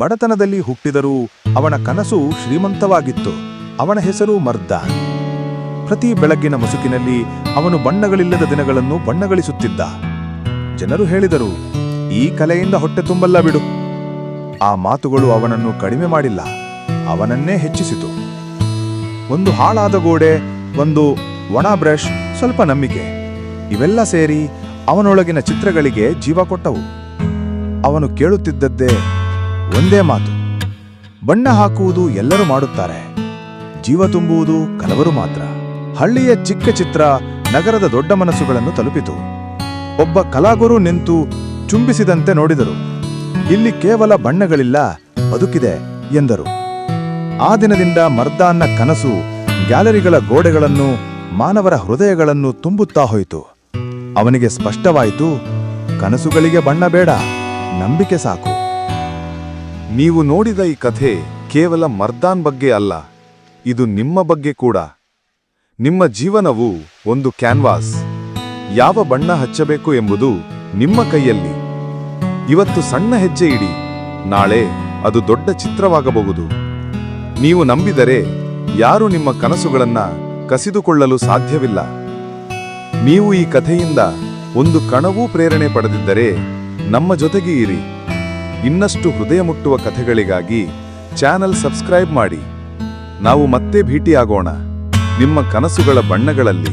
ಬಡತನದಲ್ಲಿ ಹುಟ್ಟಿದರೂ ಅವನ ಕನಸು ಶ್ರೀಮಂತವಾಗಿತ್ತು. ಅವನ ಹೆಸರು ಮರ್ದಾನ್. ಪ್ರತಿ ಬೆಳಗ್ಗಿನ ಮುಸುಕಿನಲ್ಲಿ ಅವನು ಬಣ್ಣಗಳಿಲ್ಲದ ದಿನಗಳನ್ನು ಬಣ್ಣಗಳಿಸುತ್ತಿದ್ದ. ಜನರು ಹೇಳಿದರು, ಈ ಕಲೆಯಿಂದ ಹೊಟ್ಟೆ ತುಂಬಲ್ಲ ಬಿಡು. ಆ ಮಾತುಗಳು ಅವನನ್ನು ಕಡಿಮೆ ಮಾಡಿಲ್ಲ, ಅವನನ್ನೇ ಹೆಚ್ಚಿಸಿತು. ಒಂದು ಹಾಳಾದ ಗೋಡೆ, ಒಂದು ಒಣ ಬ್ರಷ್, ಸ್ವಲ್ಪ ನಂಬಿಕೆ. ಇವೆಲ್ಲ ಸೇರಿ ಅವನೊಳಗಿನ ಚಿತ್ರಗಳಿಗೆ ಜೀವ ಕೊಟ್ಟವು. ಅವನು ಕೇಳುತ್ತಿದ್ದದ್ದೇ ಒಂದೇ ಮಾತು. ಬಣ್ಣ ಹಾಕುವುದು ಎಲ್ಲರೂ ಮಾಡುತ್ತಾರೆ. ಜೀವ ತುಂಬುವುದು ಕೆಲವರು ಮಾತ್ರ. ಹಳ್ಳಿಯ ಚಿಕ್ಕ ಚಿತ್ರ ನಗರದ ದೊಡ್ಡ ಮನಸ್ಸುಗಳನ್ನು ತಲುಪಿತು. ಒಬ್ಬ ಕಲಾಗುರು ನಿಂತು ಚುಂಬಿಸಿದಂತೆ ನೋಡಿದರು. ಇಲ್ಲಿ ಕೇವಲ ಬಣ್ಣಗಳಿಲ್ಲ, ಬದುಕಿದೆ ಎಂದರು. ಆ ದಿನದಿಂದ ಮರ್ದಾನ್ನ ಕನಸು ಗ್ಯಾಲರಿಗಳ ಗೋಡೆಗಳನ್ನು, ಮಾನವರ ಹೃದಯಗಳನ್ನು ತುಂಬುತ್ತಾ ಹೋಯಿತು. ಅವನಿಗೆ ಸ್ಪಷ್ಟವಾಯಿತು, ಕನಸುಗಳಿಗೆ ಬಣ್ಣ ಬೇಡ, ನಂಬಿಕೆ ಸಾಕು. ನೀವು ನೋಡಿದ ಈ ಕಥೆ ಕೇವಲ ಮರ್ದಾನ್ ಬಗ್ಗೆ ಅಲ್ಲ, ಇದು ನಿಮ್ಮ ಬಗ್ಗೆ ಕೂಡ. ನಿಮ್ಮ ಜೀವನವು ಒಂದು ಕ್ಯಾನ್ವಾಸ್. ಯಾವ ಬಣ್ಣ ಹಚ್ಚಬೇಕು ಎಂಬುದು ನಿಮ್ಮ ಕೈಯಲ್ಲಿ. ಇವತ್ತು ಸಣ್ಣ ಹೆಜ್ಜೆ ಇಡಿ, ನಾಳೆ ಅದು ದೊಡ್ಡ ಚಿತ್ರವಾಗಬಹುದು. ನೀವು ನಂಬಿದರೆ ಯಾರು ನಿಮ್ಮ ಕನಸುಗಳನ್ನು ಕಸಿದುಕೊಳ್ಳಲು ಸಾಧ್ಯವಿಲ್ಲ. ನೀವು ಈ ಕಥೆಯಿಂದ ಒಂದು ಕಣವೂ ಪ್ರೇರಣೆ ಪಡೆದಿದ್ದರೆ ನಮ್ಮ ಜೊತೆಗೆ ಇರಿ. ಇನ್ನಷ್ಟು ಹೃದಯ ಮುಟ್ಟುವ ಕಥೆಗಳಿಗಾಗಿ ಚಾನಲ್ ಸಬ್ಸ್ಕ್ರೈಬ್ ಮಾಡಿ. ನಾವು ಮತ್ತೆ ಭೇಟಿಯಾಗೋಣ. ನಿಮ್ಮ ಕನಸುಗಳ ಬಣ್ಣಗಳಲ್ಲಿ.